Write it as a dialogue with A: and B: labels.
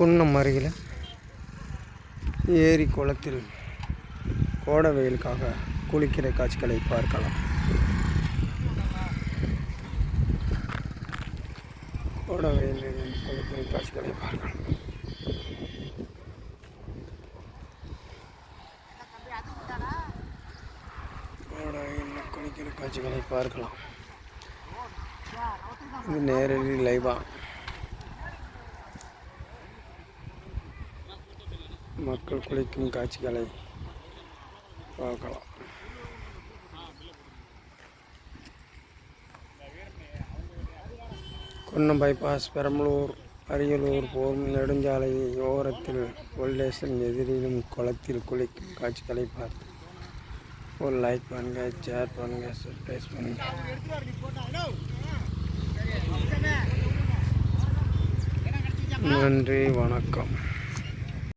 A: குன்னம் அருகில் ஏரி குளத்தில் கோடை வெயிலுக்காக குளிக்கிற காட்சிகளை பார்க்கலாம். கோடை வெயிலில் குளிக்கிற காட்சிகளை பார்க்கலாம். கோடை வெயிலில் குளிக்கிற காட்சிகளை பார்க்கலாம். இது நேரடி லைவா? மக்கள் குளிக்கும் காட்சிகளை பார்க்கலாம். குன்னம் பைபாஸ் பெரம்பலூர் அரியலூர் போகும் நெடுஞ்சாலை ஓரத்தில் போல்டேஷன் எதிரிலும் குளத்தில் குளிக்கும் காட்சிகளை பார்த்து ஒரு லைக் பண்ணுங்க ஷேர் பண்ணுங்க சர்ப்ரைஸ் பண்ணுங்க. நன்றி வணக்கம்.